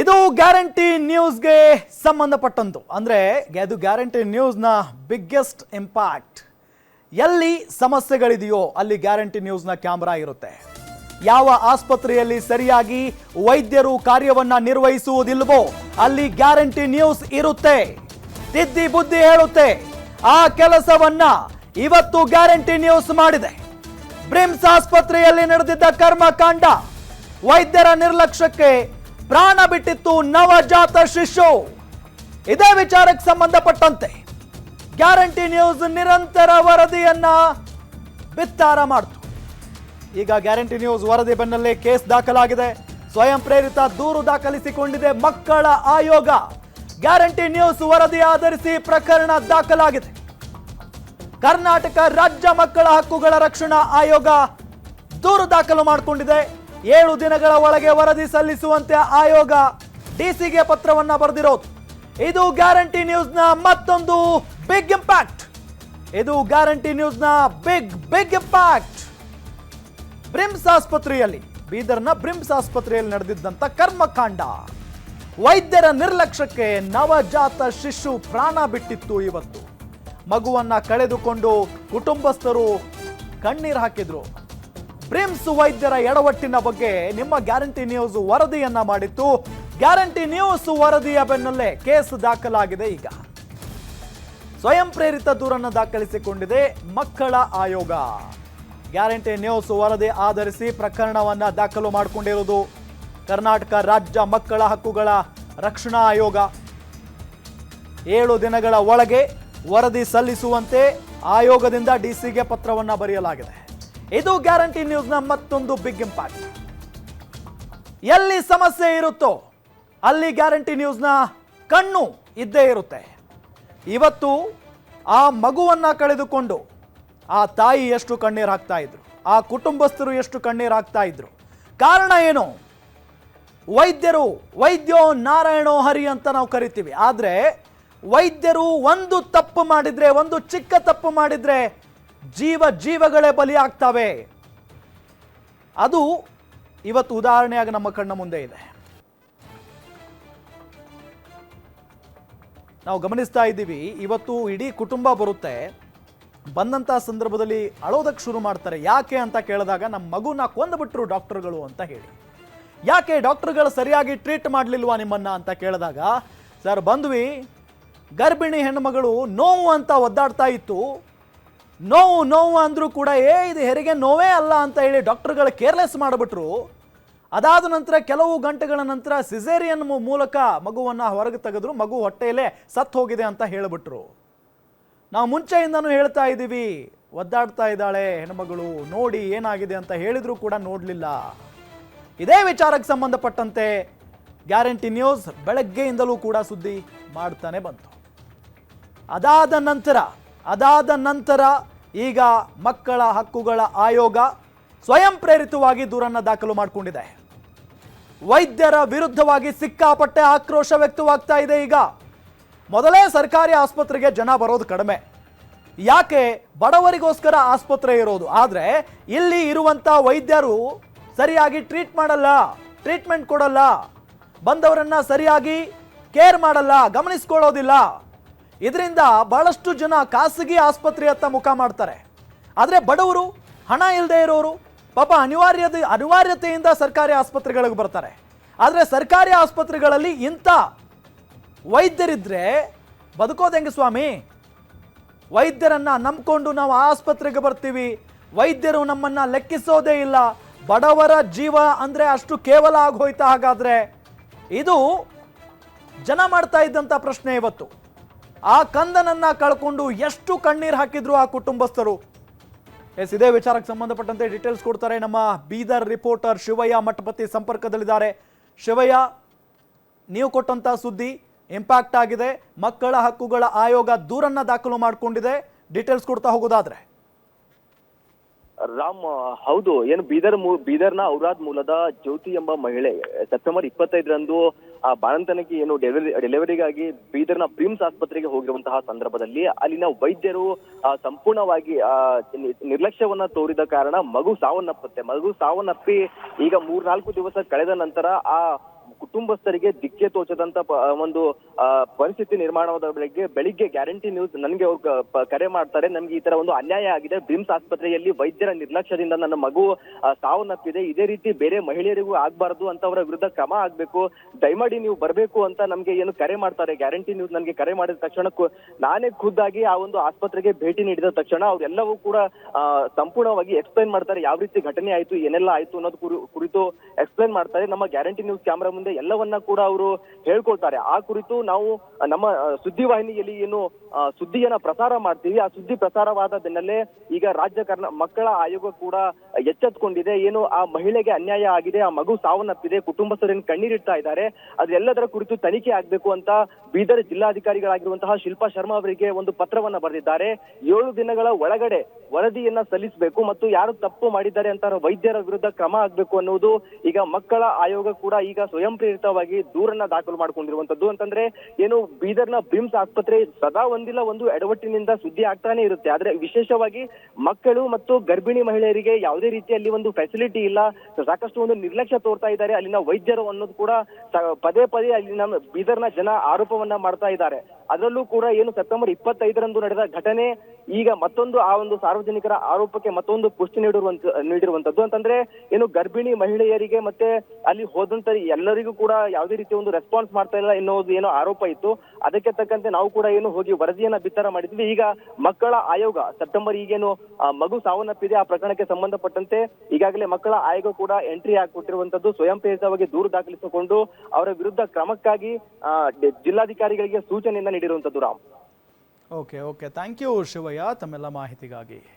ಇದು ಗ್ಯಾರಂಟಿ ನ್ಯೂಸ್ಗೆ ಸಂಬಂಧಪಟ್ಟಂತು. ಅಂದರೆ ಅದು ಗ್ಯಾರಂಟಿ ನ್ಯೂಸ್ನ ಬಿಗ್ಗೆಸ್ಟ್ ಇಂಪ್ಯಾಕ್ಟ್ ಎಲ್ಲಿ ಸಮಸ್ಯೆಗಳಿದೆಯೋ ಅಲ್ಲಿ ಗ್ಯಾರಂಟಿ ನ್ಯೂಸ್ನ ಕ್ಯಾಮ್ರಾ ಇರುತ್ತೆ. ಯಾವ ಆಸ್ಪತ್ರೆಯಲ್ಲಿ ಸರಿಯಾಗಿ ವೈದ್ಯರು ಕಾರ್ಯವನ್ನ ನಿರ್ವಹಿಸುವುದಿಲ್ವೋ ಅಲ್ಲಿ ಗ್ಯಾರಂಟಿ ನ್ಯೂಸ್ ಇರುತ್ತೆ. ತಿದ್ದಿ ಬುದ್ಧಿ ಹೇಳುತ್ತೆ. ಆ ಕೆಲಸವನ್ನ ಇವತ್ತು ಗ್ಯಾರಂಟಿ ನ್ಯೂಸ್ ಮಾಡಿದೆ. ಬ್ರಿಮ್ಸ್ ಆಸ್ಪತ್ರೆಯಲ್ಲಿ ನಡೆದಿದ್ದ ಕರ್ಮಕಾಂಡ ವೈದ್ಯರ ನಿರ್ಲಕ್ಷ್ಯಕ್ಕೆ ಪ್ರಾಣ ಬಿಟ್ಟಿತ್ತು ನವಜಾತ ಶಿಶು. ಇದೇ ವಿಚಾರಕ್ಕೆ ಸಂಬಂಧಪಟ್ಟಂತೆ ಗ್ಯಾರಂಟಿ ನ್ಯೂಸ್ ನಿರಂತರ ವರದಿಯನ್ನ ಬಿತ್ತಾರ ಮಾಡಿತು. ಈಗ ಗ್ಯಾರಂಟಿ ನ್ಯೂಸ್ ವರದಿ ಬೆನ್ನಲ್ಲೇ ಕೇಸ್ ದಾಖಲಾಗಿದೆ. ಸ್ವಯಂ ಪ್ರೇರಿತ ದೂರು ದಾಖಲಿಸಿಕೊಂಡಿದೆ ಮಕ್ಕಳ ಆಯೋಗ. ಗ್ಯಾರಂಟಿ ನ್ಯೂಸ್ ವರದಿ ಆಧರಿಸಿ ಪ್ರಕರಣ ದಾಖಲಾಗಿದೆ. ಕರ್ನಾಟಕ ರಾಜ್ಯ ಮಕ್ಕಳ ಹಕ್ಕುಗಳ ರಕ್ಷಣಾ ಆಯೋಗ ದೂರು ದಾಖಲು ಮಾಡಿಕೊಂಡಿದೆ. ಏಳು ದಿನಗಳ ಒಳಗೆ ವರದಿ ಸಲ್ಲಿಸುವಂತೆ ಆಯೋಗ ಡಿಸಿಗೆ ಪತ್ರವನ್ನ ಬರೆದಿರೋದು. ಇದು ಗ್ಯಾರಂಟಿ ನ್ಯೂಸ್ನ ಮತ್ತೊಂದು ಬಿಗ್ ಇಂಪ್ಯಾಕ್ಟ್. ಇದು ಗ್ಯಾರಂಟಿ ನ್ಯೂಸ್ನ ಬಿಗ್ ಬಿಗ್ ಇಂಪ್ಯಾಕ್ಟ್. ಬ್ರಿಮ್ಸ್ ಆಸ್ಪತ್ರೆಯಲ್ಲಿ, ಬೀದರ್ನ ಬ್ರಿಮ್ಸ್ ಆಸ್ಪತ್ರೆಯಲ್ಲಿ ನಡೆದಿದ್ದಂತ ಕರ್ಮಕಾಂಡ. ವೈದ್ಯರ ನಿರ್ಲಕ್ಷ್ಯಕ್ಕೆ ನವಜಾತ ಶಿಶು ಪ್ರಾಣ ಬಿಟ್ಟಿತ್ತು ಇವತ್ತು. ಮಗುವನ್ನ ಕಳೆದುಕೊಂಡು ಕುಟುಂಬಸ್ಥರು ಕಣ್ಣೀರು ಹಾಕಿದ್ರು. ಬ್ರಿಮ್ಸ್ ವೈದ್ಯರ ಎಡವಟ್ಟಿನ ಬಗ್ಗೆ ನಿಮ್ಮ ಗ್ಯಾರಂಟಿ ನ್ಯೂಸ್ ವರದಿಯನ್ನ ಮಾಡಿತ್ತು. ಗ್ಯಾರಂಟಿ ನ್ಯೂಸ್ ವರದಿಯ ಬೆನ್ನಲ್ಲೇ ಕೇಸ್ ದಾಖಲಾಗಿದೆ ಈಗ. ಸ್ವಯಂ ಪ್ರೇರಿತ ದೂರನ್ನು ದಾಖಲಿಸಿಕೊಂಡಿದೆ ಮಕ್ಕಳ ಆಯೋಗ. ಗ್ಯಾರಂಟಿ ನ್ಯೂಸ್ ವರದಿ ಆಧರಿಸಿ ಪ್ರಕರಣವನ್ನ ದಾಖಲು ಮಾಡಿಕೊಂಡಿರುವುದು ಕರ್ನಾಟಕ ರಾಜ್ಯ ಮಕ್ಕಳ ಹಕ್ಕುಗಳ ರಕ್ಷಣಾ ಆಯೋಗ. ಏಳು ದಿನಗಳ ಒಳಗೆ ವರದಿ ಸಲ್ಲಿಸುವಂತೆ ಆಯೋಗದಿಂದ ಡಿಸಿಗೆ ಪತ್ರವನ್ನ ಬರೆಯಲಾಗಿದೆ. ಇದು ಗ್ಯಾರಂಟಿ ನ್ಯೂಸ್ನ ಮತ್ತೊಂದು ಬಿಗ್ ಇಂಪ್ಯಾಕ್ಟ್ ಎಲ್ಲಿ ಸಮಸ್ಯೆ ಇರುತ್ತೋ ಅಲ್ಲಿ ಗ್ಯಾರಂಟಿ ನ್ಯೂಸ್ನ ಕಣ್ಣು ಇದ್ದೇ ಇರುತ್ತೆ. ಇವತ್ತು ಆ ಮಗುವನ್ನ ಕಳೆದುಕೊಂಡು ಆ ತಾಯಿ ಎಷ್ಟು ಕಣ್ಣೀರು ಹಾಕ್ತಾ ಇದ್ರು, ಆ ಕುಟುಂಬಸ್ಥರು ಎಷ್ಟು ಕಣ್ಣೀರು ಹಾಕ್ತಾ ಇದ್ರು. ಕಾರಣ ಏನು? ವೈದ್ಯರು ವೈದ್ಯೋ ನಾರಾಯಣೋ ಹರಿ ಅಂತ ನಾವು ಕರಿತೀವಿ. ಆದರೆ ವೈದ್ಯರು ಒಂದು ತಪ್ಪು ಮಾಡಿದರೆ, ಒಂದು ಚಿಕ್ಕ ತಪ್ಪು ಮಾಡಿದ್ರೆ ಜೀವ ಜೀವಗಳೇ ಬಲಿಯಾಗ್ತವೆ. ಅದು ಇವತ್ತು ಉದಾಹರಣೆಯಾಗಿ ನಮ್ಮ ಕಣ್ಣ ಮುಂದೆ ಇದೆ. ನಾವು ಗಮನಿಸ್ತಾ ಇದ್ದೀವಿ, ಇವತ್ತು ಇಡೀ ಕುಟುಂಬ ಬರುತ್ತೆ. ಬಂದಂಥ ಸಂದರ್ಭದಲ್ಲಿ ಅಳೋದಕ್ಕೆ ಶುರು ಮಾಡ್ತಾರೆ. ಯಾಕೆ ಅಂತ ಕೇಳಿದಾಗ ನಮ್ಮ ಮಗುನ ಕೊಂದುಬಿಟ್ರು ಡಾಕ್ಟರ್ಗಳು ಅಂತ ಹೇಳಿ. ಯಾಕೆ ಡಾಕ್ಟರ್ಗಳು ಸರಿಯಾಗಿ ಟ್ರೀಟ್ ಮಾಡಲಿಲ್ವಾ ನಿಮ್ಮನ್ನ ಅಂತ ಕೇಳಿದಾಗ, ಸರ್ ಬಂದ್ವಿ, ಗರ್ಭಿಣಿ ಹೆಣ್ಮಗಳು ನೋವು ಅಂತ ಒದ್ದಾಡ್ತಾ ಇತ್ತು. ನೋವು ನೋವು ಅಂದರೂ ಕೂಡ, ಏ, ಇದು ಹೆರಿಗೆ ನೋವೇ ಅಲ್ಲ ಅಂತ ಹೇಳಿ ಡಾಕ್ಟರ್ಗಳು ಕೇರ್ಲೆಸ್ ಮಾಡಿಬಿಟ್ರು. ಅದಾದ ನಂತರ ಕೆಲವು ಗಂಟೆಗಳ ನಂತರ ಸಿಸೇರಿಯನ್ ಮೂಲಕ ಮಗುವನ್ನು ಹೊರಗೆ ತೆಗೆದ್ರು. ಮಗು ಹೊಟ್ಟೆಯಲ್ಲೇ ಸತ್ತು ಹೋಗಿದೆ ಅಂತ ಹೇಳಿಬಿಟ್ರು. ನಾವು ಮುಂಚೆಯಿಂದನೂ ಹೇಳ್ತಾ ಇದ್ದೀವಿ, ಒದ್ದಾಡ್ತಾ ಇದ್ದಾಳೆ ಹೆಣ್ಮಗಳು, ನೋಡಿ ಏನಾಗಿದೆ ಅಂತ ಹೇಳಿದರೂ ಕೂಡ ನೋಡಲಿಲ್ಲ. ಇದೇ ವಿಚಾರಕ್ಕೆ ಸಂಬಂಧಪಟ್ಟಂತೆ ಗ್ಯಾರಂಟಿ ನ್ಯೂಸ್ ಬೆಳಗ್ಗೆಯಿಂದಲೂ ಕೂಡ ಸುದ್ದಿ ಮಾಡ್ತಾನೆ ಬಂತು. ಅದಾದ ನಂತರ ಅದಾದ ನಂತರ ಈಗ ಮಕ್ಕಳ ಹಕ್ಕುಗಳ ಆಯೋಗ ಸ್ವಯಂ ಪ್ರೇರಿತವಾಗಿ ದೂರನ್ನು ದಾಖಲು ಮಾಡಿಕೊಂಡಿದೆ. ವೈದ್ಯರ ವಿರುದ್ಧವಾಗಿ ಸಿಕ್ಕಾಪಟ್ಟೆ ಆಕ್ರೋಶ ವ್ಯಕ್ತವಾಗ್ತಾ ಇದೆ ಈಗ. ಮೊದಲೇ ಸರ್ಕಾರಿ ಆಸ್ಪತ್ರೆಗೆ ಜನ ಬರೋದು ಕಡಿಮೆ. ಯಾಕೆ? ಬಡವರಿಗೋಸ್ಕರ ಆಸ್ಪತ್ರೆ ಇರೋದು. ಆದರೆ ಇಲ್ಲಿ ಇರುವಂಥ ವೈದ್ಯರು ಸರಿಯಾಗಿ ಟ್ರೀಟ್ ಮಾಡಲ್ಲ, ಟ್ರೀಟ್ಮೆಂಟ್ ಕೊಡಲ್ಲ, ಬಂದವರನ್ನ ಸರಿಯಾಗಿ ಕೇರ್ ಮಾಡಲ್ಲ, ಗಮನಿಸ್ಕೊಳ್ಳೋದಿಲ್ಲ. ಇದರಿಂದ ಬಹಳಷ್ಟು ಜನ ಖಾಸಗಿ ಆಸ್ಪತ್ರೆಯತ್ತ ಮುಖ ಮಾಡ್ತಾರೆ. ಆದರೆ ಬಡವರು, ಹಣ ಇಲ್ಲದೆ ಇರೋರು, ಪಾಪ ಅನಿವಾರ್ಯದ, ಅನಿವಾರ್ಯತೆಯಿಂದ ಸರ್ಕಾರಿ ಆಸ್ಪತ್ರೆಗಳಿಗೆ ಬರ್ತಾರೆ. ಆದರೆ ಸರ್ಕಾರಿ ಆಸ್ಪತ್ರೆಗಳಲ್ಲಿ ಇಂಥ ವೈದ್ಯರಿದ್ದರೆ ಬದುಕೋದು ಹೆಂಗೆ ಸ್ವಾಮಿ? ವೈದ್ಯರನ್ನು ನಂಬಿಕೊಂಡು ನಾವು ಆಸ್ಪತ್ರೆಗೆ ಬರ್ತೀವಿ. ವೈದ್ಯರು ನಮ್ಮನ್ನು ಲೆಕ್ಕಿಸೋದೇ ಇಲ್ಲ. ಬಡವರ ಜೀವ ಅಂದರೆ ಅಷ್ಟು ಕೇವಲ ಆಗೋಯ್ತಾ ಹಾಗಾದರೆ? ಇದು ಜನ ಮಾಡ್ತಾ ಇದ್ದಂಥ ಪ್ರಶ್ನೆ ಇವತ್ತು. ಆ ಕಂದನನ್ನ ಕಳ್ಕೊಂಡು ಎಷ್ಟು ಕಣ್ಣೀರು ಹಾಕಿದ್ರು ಆ ಕುಟುಂಬಸ್ಥರು? ಎಸ್, ಇದೇ ವಿಚಾರಕ್ಕೆ ಸಂಬಂಧಪಟ್ಟಂತೆ ಡೀಟೇಲ್ಸ್ ಕೊಡ್ತಾರೆ ನಮ್ಮ ಬೀದರ್ ರಿಪೋರ್ಟರ್ ಶಿವಯ್ಯ ಮಠಪತಿ ಸಂಪರ್ಕದಲ್ಲಿದ್ದಾರೆ. ಶಿವಯ್ಯ, ನೀವು ಕೊಟ್ಟಂತ ಸುದ್ದಿ ಇಂಪ್ಯಾಕ್ಟ್ ಆಗಿದೆ. ಮಕ್ಕಳ ಹಕ್ಕುಗಳ ಆಯೋಗ ದೂರನ್ನ ದಾಖಲು ಮಾಡಿಕೊಂಡಿದೆ. ಡೀಟೇಲ್ಸ್ ಕೊಡ್ತಾ ಹೋಗೋದಾದ್ರೆ. ರಾಮ್ ಹೌದು, ಏನು ಬೀದರ್ ಬೀದರ್ನ ಔರಾದ್ ಮೂಲದ ಜ್ಯೋತಿ ಎಂಬ ಮಹಿಳೆ, ಸೆಪ್ಟೆಂಬರ್ ಇಪ್ಪತ್ತೈದರಂದು, ಆ, ಬಾಣಂತನಕ್ಕೆ ಏನು ಡೆಲಿವರಿ, ಡೆಲಿವರಿಗಾಗಿ ಬೀದರ್ನ ಪ್ರಿಮ್ಸ್ ಆಸ್ಪತ್ರೆಗೆ ಹೋಗಿರುವಂತಹ ಸಂದರ್ಭದಲ್ಲಿ ಅಲ್ಲಿನ ವೈದ್ಯರು ಸಂಪೂರ್ಣವಾಗಿ ನಿರ್ಲಕ್ಷ್ಯವನ್ನ ತೋರಿದ ಕಾರಣ ಮಗು ಸಾವನ್ನಪ್ಪತ್ತೆ. ಮಗು ಸಾವನ್ನಪ್ಪಿ ಈಗ ಮೂರ್ನಾಲ್ಕು ದಿವಸ ಕಳೆದ ನಂತರ ಆ ಕುಟುಂಬಸ್ಥರಿಗೆ ದಿಕ್ಕೆ ತೋಚದಂತ ಒಂದು ಪರಿಸ್ಥಿತಿ ನಿರ್ಮಾಣವಾದ ಬೆಳಗ್ಗೆ, ಬೆಳಿಗ್ಗೆ ಗ್ಯಾರಂಟಿ ನ್ಯೂಸ್ ನನಗೆ ಅವ್ರು ಕರೆ ಮಾಡ್ತಾರೆ. ನಮ್ಗೆ ಈ ತರ ಒಂದು ಅನ್ಯಾಯ ಆಗಿದೆ. ಬ್ರಿಮ್ಸ್ ಆಸ್ಪತ್ರೆಯಲ್ಲಿ ವೈದ್ಯರ ನಿರ್ಲಕ್ಷ್ಯದಿಂದ ನನ್ನ ಮಗು ಸಾವನ್ನಪ್ಪಿದೆ. ಇದೇ ರೀತಿ ಬೇರೆ ಮಹಿಳೆಯರಿಗೂ ಆಗ್ಬಾರ್ದು ಅಂತ ಅವರ ವಿರುದ್ಧ ಕ್ರಮ ಆಗ್ಬೇಕು. ದಯಮಾಡಿ ನೀವು ಬರಬೇಕು ಅಂತ ನಮ್ಗೆ ಏನು ಕರೆ ಮಾಡ್ತಾರೆ. ಗ್ಯಾರಂಟಿ ನ್ಯೂಸ್ ನನಗೆ ಕರೆ ಮಾಡಿದ ತಕ್ಷಣ ನಾನೇ ಖುದ್ದಾಗಿ ಆ ಒಂದು ಆಸ್ಪತ್ರೆಗೆ ಭೇಟಿ ನೀಡಿದ ತಕ್ಷಣ ಅವರೆಲ್ಲವೂ ಕೂಡ ಸಂಪೂರ್ಣವಾಗಿ ಎಕ್ಸ್ಪ್ಲೈನ್ ಮಾಡ್ತಾರೆ. ಯಾವ ರೀತಿ ಘಟನೆ ಆಯ್ತು, ಏನೆಲ್ಲ ಆಯ್ತು ಅನ್ನೋದು ಕುರಿ- ಕುರಿತು ಎಕ್ಸ್ಪ್ಲೈನ್ ಮಾಡ್ತಾರೆ. ನಮ್ಮ ಗ್ಯಾರಂಟಿ ನ್ಯೂಸ್ ಕ್ಯಾಮ್ರಾ ಮುಂದೆ ಎಲ್ಲವನ್ನ ಕೂಡ ಅವರು ಹೇಳ್ಕೊಳ್ತಾರೆ. ಆ ಕುರಿತು ನಾವು ನಮ್ಮ ಸುದ್ದಿವಾಹಿನಿಯಲ್ಲಿ ಏನು ಸುದ್ದಿಯನ್ನ ಪ್ರಸಾರ ಮಾಡ್ತೀವಿ. ಆ ಸುದ್ದಿ ಪ್ರಸಾರವಾದ ಬೆನ್ನಲ್ಲೇ ಈಗ ರಾಜ್ಯ ಮಕ್ಕಳ ಆಯೋಗ ಕೂಡ ಎಚ್ಚೆತ್ಕೊಂಡಿದೆ. ಏನು, ಆ ಮಹಿಳೆಗೆ ಅನ್ಯಾಯ ಆಗಿದೆ, ಆ ಮಗು ಸಾವನ್ನಪ್ಪಿದೆ, ಕುಟುಂಬಸ್ಥರೇನು ಕಣ್ಣೀರಿಡ್ತಾ ಇದ್ದಾರೆ. ಅದೆಲ್ಲದರ ಕುರಿತು ತನಿಖೆ ಆಗ್ಬೇಕು ಅಂತ ಬೀದರ್ ಜಿಲ್ಲಾಧಿಕಾರಿಗಳಾಗಿರುವಂತಹ ಶಿಲ್ಪಾ ಶರ್ಮಾ ಅವರಿಗೆ ಒಂದು ಪತ್ರವನ್ನ ಬರೆದಿದ್ದಾರೆ. ಏಳು ದಿನಗಳ ಒಳಗಡೆ ವರದಿಯನ್ನ ಸಲ್ಲಿಸಬೇಕು ಮತ್ತು ಯಾರು ತಪ್ಪು ಮಾಡಿದ್ದಾರೆ ಅಂತ ವೈದ್ಯರ ವಿರುದ್ಧ ಕ್ರಮ ಆಗ್ಬೇಕು ಅನ್ನುವುದು ಈಗ ಮಕ್ಕಳ ಆಯೋಗ ಕೂಡ ಈಗ ಸ್ವಯಂ ಪ್ರೇರಿತವಾಗಿ ದೂರನ್ನ ದಾಖಲು ಮಾಡ್ಕೊಂಡಿರುವಂತದ್ದು ಅಂತಂದ್ರೆ ಏನು ಬೀದರ್ನ ಬಿಮ್ಸ್ ಆಸ್ಪತ್ರೆ ಸದಾ ಒಂದಿಲ್ಲ, ಒಂದು ಎಡವಟ್ಟಿನಿಂದ ಸುದ್ದಿ ಆಗ್ತಾನೆ ಇರುತ್ತೆ. ಆದ್ರೆ ವಿಶೇಷವಾಗಿ ಮಕ್ಕಳು ಮತ್ತು ಗರ್ಭಿಣಿ ಮಹಿಳೆಯರಿಗೆ ಯಾವುದೇ ರೀತಿಯಲ್ಲಿ ಒಂದು ಫೆಸಿಲಿಟಿ ಇಲ್ಲ. ಸಾಕಷ್ಟು ಒಂದು ನಿರ್ಲಕ್ಷ್ಯ ತೋರ್ತಾ ಇದ್ದಾರೆ. ಅಲ್ಲಿನ ವೈದ್ಯರು ಅನ್ನೋದು ಕೂಡ ಪದೇ ಪದೇ ಅಲ್ಲಿನ ಬೀದರ್ನ ಜನ ಆರೋಪವನ್ನ ಮಾಡ್ತಾ ಇದ್ದಾರೆ. ಅದರಲ್ಲೂ ಕೂಡ ಏನು ಸೆಪ್ಟೆಂಬರ್ ಇಪ್ಪತ್ತೈದರಂದು ನಡೆದ ಘಟನೆ ಈಗ ಮತ್ತೊಂದು ಆ ಒಂದು ಸಾರ್ವಜನಿಕರ ಆರೋಪಕ್ಕೆ ಮತ್ತೊಂದು ಪುಷ್ಟಿ ನೀಡಿರುವಂತ, ನೀಡಿರುವಂತದ್ದು ಅಂತಂದ್ರೆ ಏನು ಗರ್ಭಿಣಿ ಮಹಿಳೆಯರಿಗೆ ಮತ್ತೆ ಅಲ್ಲಿ ಹೋದಂತ ಎಲ್ಲರಿಗೂ ಕೂಡ ಯಾವುದೇ ರೀತಿಯ ಒಂದು ರೆಸ್ಪಾನ್ಸ್ ಮಾಡ್ತಾ ಇಲ್ಲ ಎನ್ನುವುದು ಏನೋ ಆರೋಪ ಇತ್ತು. ಅದಕ್ಕೆ ತಕ್ಕಂತೆ ನಾವು ಕೂಡ ಏನು ಹೋಗಿ ವರದಿಯನ್ನ ಬಿತ್ತರ ಮಾಡಿದ್ವಿ. ಈಗ ಮಕ್ಕಳ ಆಯೋಗ ಸೆಪ್ಟೆಂಬರ್ ಈಗೇನು ಮಗು ಸಾವನ್ನಪ್ಪಿದೆ, ಆ ಪ್ರಕರಣಕ್ಕೆ ಸಂಬಂಧಪಟ್ಟಂತೆ ಈಗಾಗಲೇ ಮಕ್ಕಳ ಆಯೋಗ ಕೂಡ ಎಂಟ್ರಿ ಹಾಕಿಕೊಟ್ಟಿರುವಂತದ್ದು. ಸ್ವಯಂ ಪ್ರೇರಿತವಾಗಿ ದೂರು ದಾಖಲಿಸಿಕೊಂಡು ಅವರ ವಿರುದ್ಧ ಕ್ರಮಕ್ಕಾಗಿ ಜಿಲ್ಲಾಧಿಕಾರಿಗಳಿಗೆ ಸೂಚನೆಯನ್ನ ನೀಡಿರುವಂತದ್ದು Ram. Okay okay thank you Shivayya ತಮ್ಮೆಲ್ಲ ಮಾಹಿತಿಗಾಗಿ